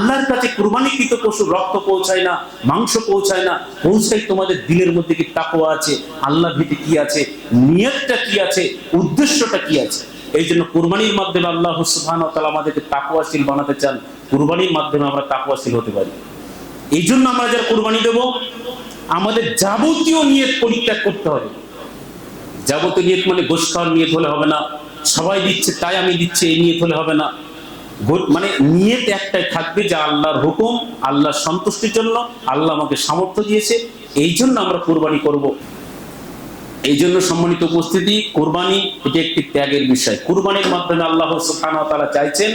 আল্লাহর কাছে কুরবানিকৃত পশুর রক্ত পৌঁছায় না, মাংস পৌঁছায় না, পৌঁছায় তোমাদের দিলের মধ্যে কি তাকওয়া আছে আল্লাহ ভীতি কি আছে, নিয়তটা কি আছে, উদ্দেশ্যটা কি আছে? এই জন্য কুরবানির মাধ্যমে আল্লাহ সুবহানাহু ওয়া তাআলা আমাদেরকে তাকওয়াশীল বানাতে চান। কুরবানির মাধ্যমে আমরা তাকওয়াশীল হতে পারি। এই জন্য আমরা যারা কুরবানি দেব, আমাদের যাবতীয় নিয়ত পরিত্যাগ করতে হবে। যাবতীয় নিয়ত মানে খাওয়ার নিয়ত হলে হবে না। সবাই দিচ্ছে, তাই আমি দিচ্ছি, এই নিয়ত হলে হবে না। মানে নিয়ত একটাই থাকবে যে আল্লাহর হুকুম, আল্লাহর সন্তুষ্টির জন্য আল্লাহ আমাকে সামর্থ্য দিয়েছে। এই জন্য আমরা কোরবানি করব। এই জন্য সম্মানিত উপস্থিতি, কোরবানি এটি একটি ত্যাগের বিষয়। কোরবানির মাধ্যমে আল্লাহ তাআলা চাইছেন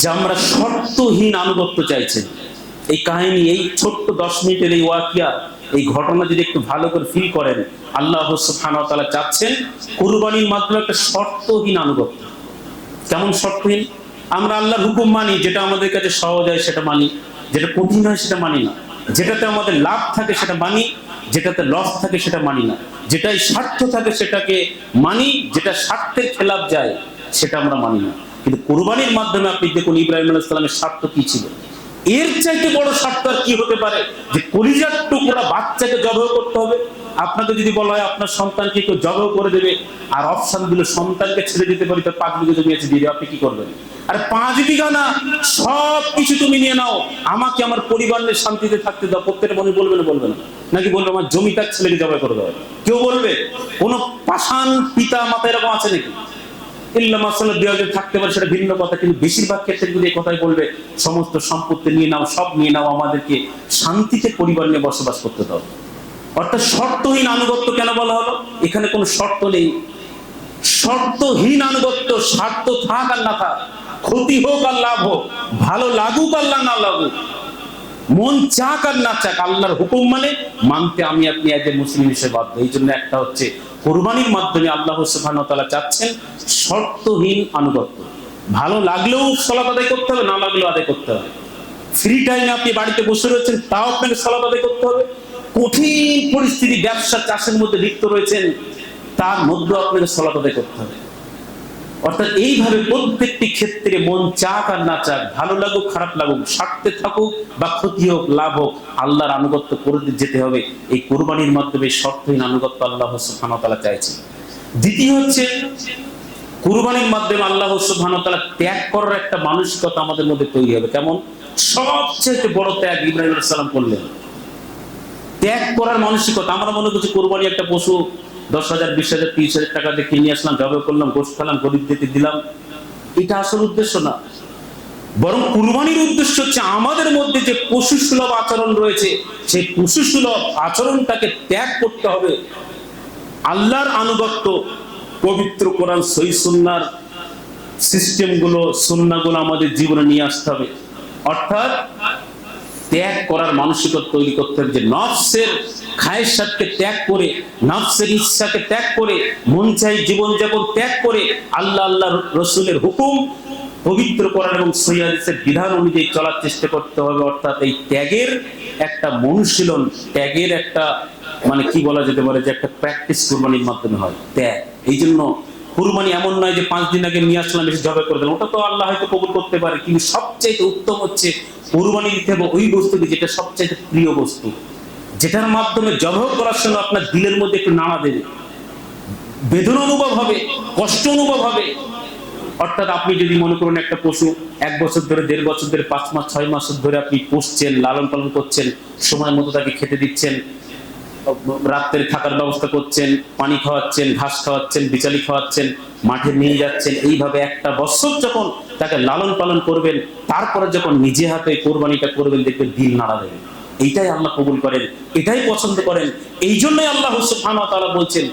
যে আমরা শর্তহীন আনুগত্য চাইছেন। এই কাহিনী, এই ছোট্ট দশ মিনিটের এই ওয়াকিয়া, এই ঘটনা যদি একটু ভালো করে ফিল করেন, আল্লাহ ওয়া চাচ্ছেন কুরবানির মাধ্যমে একটা শর্তহীন আনুগত্য। কেমন শর্তহীন? আমরা আল্লাহর হুকুম মানি, যেটা আমাদের কাছে সহজ হয় সেটা মানি। যেটা কঠিন হয় সেটা মানি না। যেটাতে আমাদের লাভ থাকে সেটা মানি, যেটাতে লস থাকে সেটা মানি না। যেটাই স্বার্থ থাকে সেটাকে মানি, যেটা স্বার্থের খেলাপ যায় সেটা আমরা মানি না। কিন্তু কোরবানির মাধ্যমে আপনি দেখুন ইব্রাহিম আলাইহিস সালামের স্বার্থ কি ছিল। এর চাইতে বড় স্বার্থ আর কি হতে পারে? যে কলিজার টুকরা বাচ্চাকে জবাই করতে হবে। আপনাকে যদি বলা হয় আপনার সন্তানকে কেউ জবাই করে দেবে, আর অপশনগুলো সন্তানকে ছেড়ে দিতে পারি, তো পাঁচ বিঘা জমি আছে দিয়ে আপনি কি করবেন? আরে পাঁচ বিঘা না, সব কিছু তুমি নিয়ে নাও। আমাকে আমার পরিবার নিয়ে শান্তিতে থাকতে দাও। প্রত্যেকটা মনে বলবে না বলবে না। নাকি বলবে, আমার জমি তার ছেলেকে জবাই করে দেবে কেউ বলবে, কোন পাষাণ পিতা, মাতা এরকম আছে নাকি? ইল্লা দেওয়ালে থাকতে পারে, সেটা ভিন্ন কথা, কিন্তু বেশিরভাগ ক্ষেত্রে যদি কথাই বলবে, সমস্ত সম্পত্তি নিয়ে নাও, সব নিয়ে নাও, আমাদেরকে শান্তিতে পরিবার নিয়ে বসবাস করতে দাও। অর্থাৎ শর্তহীন আনুগত্য কেন বলা হলো? এখানে কোনো শর্ত নেই। শর্তহীন আনুগত্য, স্বার্থ থাক আর না থাক, ক্ষতি হোক আর লাভ হোক, ভালো লাগুক আর না লাগুক, মন চাক আর না চাক, আল্লাহর হুকুম মানে মানতে আমি, আপনি এজ এ মুসলিম হিসেবে বাধ্য। এই জন্য একটা হচ্ছে কোরবানির মাধ্যমে আল্লাহ তাআলা চাচ্ছেন শর্তহীন আনুগত্য। ভালো লাগলেও সলাত আদায় করতে হবে, না লাগলেও আদায় করতে হবে। ফ্রি টাইমে আপনি বাড়িতে বসে রয়েছেন, তাও আপনাকে সলাত আদায় করতে হবে। কঠিন পরিস্থিতি, ব্যবসা, চাষের মধ্যে লিপ্ত রয়েছেন, তার মধ্যেও আপনাকে সলাত আদায় করতে হবে। অর্থাৎ এইভাবে প্রত্যেকটি ক্ষেত্রে মন চাক আর না চাক, ভালো লাগুক, খারাপ লাগুক, স্বার্থে থাকুক বা ক্ষতি হোক, লাভ হোক, আল্লাহর আনুগত্য করে যেতে হবে। এই কোরবানির মাধ্যমে শর্তহীন আনুগত্য আল্লাহ সুবহানাহু চাইছে দ্বিতীয় হচ্ছে, কুরবানির মাধ্যমে আল্লাহ সুবহানাহু ত্যাগ করার একটা মানসিকতা আমাদের মধ্যে তৈরি হবে। কেমন? সবচেয়ে বড় ত্যাগ ইব্রাহিম সালাম করলেন। ত্যাগ করার মানসিকতা। আমরা মনে করছি কোরবানি একটা পশু দশ হাজার বিশ হাজার তিরিশ হাজার টাকা দিয়ে কিনে আসলাম জবে করলাম গোষ্ঠ খেলাম গরিবদেরকে দিলাম। এটা আসল উদ্দেশ্য না। বরং কুরবানির উদ্দেশ্য হচ্ছে আমাদের মধ্যে যে পশু সুলভ আচরণ রয়েছে, সেই পশু সুলভ আচরণটাকে ত্যাগ করতে হবে। আল্লাহর আনুগত্য, পবিত্র কোরআন সই সুন্নার সিস্টেমগুলো সুন্নাগুলো আমাদের জীবনে নিয়ে আসতে হবে। অর্থাৎ ত্যাগ করার মানসিকতা তৈরি করতে হবে যে নফসের সাথে ত্যাগ করে, নফসের ইচ্ছাকে ত্যাগ করে, মন চাই জীবনযাপন ত্যাগ করে, আল্লাহ আল্লাহ রসুলের হুকুম পবিত্র করার এবং সৈয়াদিসের বিধান অনুযায়ী চলার চেষ্টা করতে হবে। অর্থাৎ এই ত্যাগের একটা মনুশীলন ত্যাগের একটা মানে কি বলা যেতে পারে যে একটা প্র্যাকটিস কুরবানির মাধ্যমে হয়। ত্যাগ। এই জন্য কুরবানি এমন নয় যে পাঁচ দিন আগে নিয়ে আসলাম, এসে জবে করে দিলাম। ওটা তো আল্লাহ হয়তো কবুল করতে পারে, কিন্তু সবচাইতে উত্তম হচ্ছে কুরবানি দিতে হবে ওই বস্তুটি যেটা সবচাইতে প্রিয় বস্তু। যেটার মাধ্যমে জবহ করার সময় আপনার দিলের মধ্যে একটু নাড়া দেবে বেদনা অনুভব হবে, কষ্ট অনুভব হবে। অর্থাৎ আপনি যদি মনে করেন একটা পশু এক বছর ধরে, দেড় বছর ধরে, পাঁচ মাস, ছয় মাস ধরে আপনি পুষছেন, লালন পালন করছেন, সময় মতো তাকে খেতে দিচ্ছেন রাত্রে থাকার ব্যবস্থা করছেন, পানি খাওয়াচ্ছেন, ঘাস খাওয়াচ্ছেন, বিচালি খাওয়াচ্ছেন, মাঠে নিয়ে যাচ্ছেন। এইভাবে একটা বৎসর যখন তাকে লালন পালন করবেন, তারপরে যখন নিজে হাতে কোরবানিটা করবেন, দেখবেন দিন নাড়া দেবে। এইটাই আল্লাহ কবুল করেন, এটাই পছন্দ করেন। এই জন্যই আল্লাহ সুবহানাহু বলছেন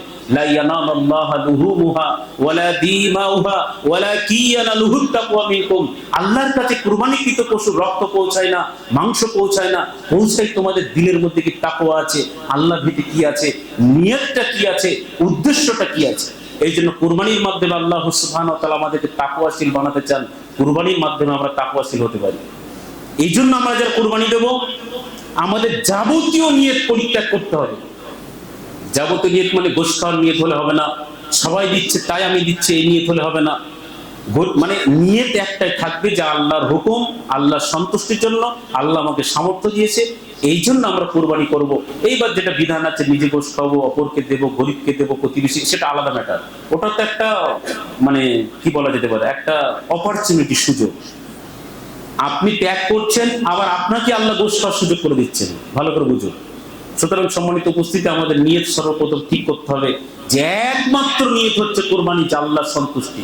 মাংস পৌঁছায় না, পৌঁছায় তোমাদের মধ্যে কি আছে আল্লাহ কি আছে কি আছে, উদ্দেশ্যটা কি আছে? এই জন্য কুরবানির মাধ্যমে আল্লাহ সুবহানাহু আমাদেরকে বানাতে চান। কুরবানির মাধ্যমে আমরা তাকওয়াশীল হতে পারি। এই জন্য আমরা যারা কোরবানি দেব, আমাদের যাবতীয় নিয়ত পরিত্যাগ করতে হবে। যাবতীয় নিয়ত মানে খাওয়ার নিয়ত হলে হবে না, সবাই দিচ্ছে তাই আমি দিচ্ছি, এই নিয়ত হলে হবে না। মানে নিয়ত একটাই থাকবে যে আল্লাহর হুকুম, আল্লাহর সন্তুষ্টির জন্য আল্লাহ আমাকে সামর্থ্য দিয়েছে এই জন্য আমরা কোরবানি করব। এইবার যেটা বিধান আছে, নিজে গোস খাব অপরকে দেবো, গরিবকে দেবো, প্রতিবেশী, সেটা আলাদা ম্যাটার ওটা তো একটা মানে কি বলা যেতে পারে, একটা অপরচুনিটি সুযোগ। আপনি ত্যাগ করছেন, আবার আপনাকে আল্লাহ গোস করার সুযোগ করে দিচ্ছেন। ভালো করে বুঝুন। সুতরাং সম্মানিত উপস্থিতি, আমাদের নিয়ত সর্বপ্রথম ঠিক করতে হবে? যে একমাত্র নিয়ত হচ্ছে কোরবানি আল্লাহর সন্তুষ্টি।